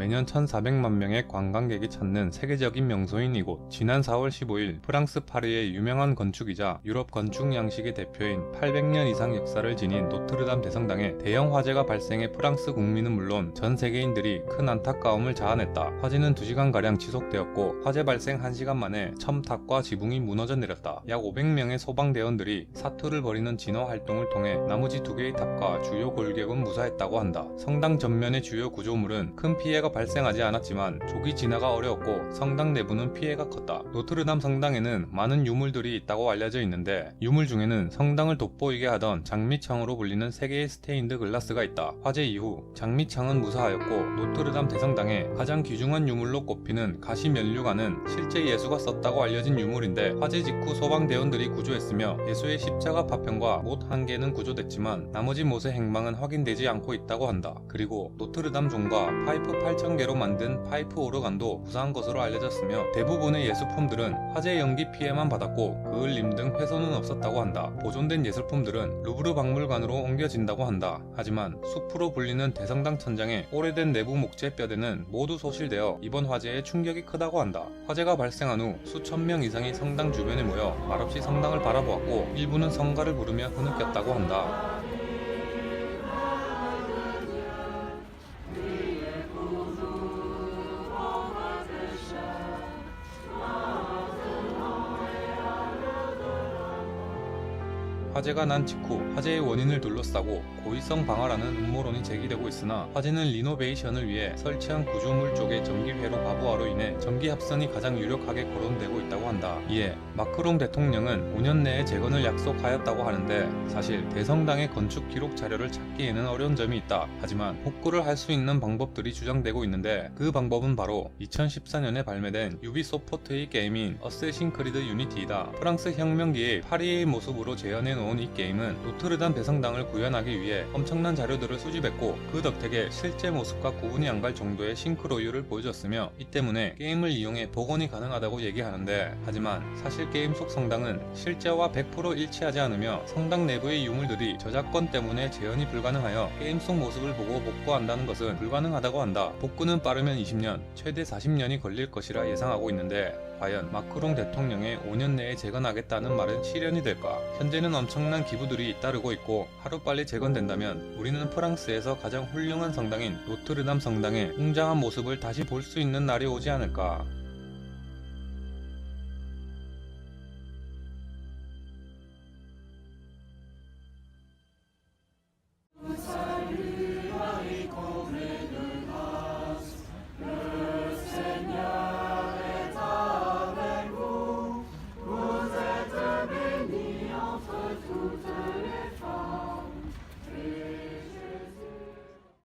매년 1,400만 명의 관광객이 찾는 세계적인 명소인 이곳. 지난 4월 15일 프랑스 파리의 유명한 건축이자 유럽 건축 양식의 대표인 800년 이상 역사를 지닌 노트르담 대성당에 대형 화재가 발생해 프랑스 국민은 물론 전 세계인들이 큰 안타까움을 자아냈다. 화재는 2시간가량 지속되었고 화재 발생 1시간 만에 첨탑과 지붕이 무너져 내렸다. 약 500명의 소방대원들이 사투를 벌이는 진화 활동을 통해 나머지 두 개의 탑과 주요 골격은 무사했다고 한다. 성당 전면의 주요 구조물은 큰 피해가 발생하지 않았지만 조기 진화가 어려웠고 성당 내부는 피해가 컸다. 노트르담 성당에는 많은 유물들이 있다고 알려져 있는데 유물 중에는 성당을 돋보이게 하던 장미창으로 불리는 세 개의 스테인드 글라스가 있다. 화재 이후 장미창은 무사하였고 노트르담 대성당에 가장 귀중한 유물로 꼽히는 가시 면류관은 실제 예수가 썼다고 알려진 유물인데 화재 직후 소방대원들이 구조했으며 예수의 십자가 파편과 못 한 개는 구조됐지만 나머지 못의 행방은 확인되지 않고 있다고 한다. 그리고 노트르담 종과 파이프 8,000개로 만든 파이프 오르간도 부사한 것으로 알려졌으며 대부분의 예술품들은 화재 연기 피해만 받았고 그을림 등 훼손은 없었다고 한다. 보존된 예술품들은 루브르 박물관으로 옮겨진다고 한다. 하지만 숲으로 불리는 대성당 천장에 오래된 내부 목재 뼈대는 모두 소실되어 이번 화재에 충격이 크다고 한다. 화재가 발생한 후 수천 명 이상이 성당 주변에 모여 말없이 성당을 바라보았고 일부는 성가를 부르며 흐느꼈다고 한다. 화재가 난 직후 화재의 원인을 둘러싸고 고의성 방화라는 음모론이 제기되고 있으나 화재는 리노베이션을 위해 설치한 구조물 쪽의 전기회로 과부하로 인해 전기 합선이 가장 유력하게 거론되고 있다고 한다. 이에 마크롱 대통령은 5년 내에 재건을 약속하였다고 하는데 사실 대성당의 건축 기록 자료를 찾기에는 어려운 점이 있다. 하지만 복구를 할 수 있는 방법들이 주장되고 있는데 그 방법은 바로 2014년에 발매된 유비소프트의 게임인 어쌔신 크리드 유니티이다. 프랑스 혁명기의 파리의 모습으로 재현해 놓은 이 게임은 노트르담 대성당을 구현하기 위해 엄청난 자료들을 수집했고 그 덕택에 실제 모습과 구분이 안 갈 정도의 싱크로율을 보여줬으며 이 때문에 게임을 이용해 복원이 가능하다고 얘기하는데 하지만 사실 게임 속 성당은 실제와 100% 일치하지 않으며 성당 내부의 유물들이 저작권 때문에 재현이 불가능하여 게임 속 모습을 보고 복구한다는 것은 불가능하다고 한다. 복구는 빠르면 20년, 최대 40년이 걸릴 것이라 예상하고 있는데 과연 마크롱 대통령의 5년 내에 재건하겠다는 말은 실현이 될까? 현재는 엄청난 기부들이 잇따르고 있고 하루빨리 재건된다면 우리는 프랑스에서 가장 훌륭한 성당인 노트르담 성당의 웅장한 모습을 다시 볼 수 있는 날이 오지 않을까?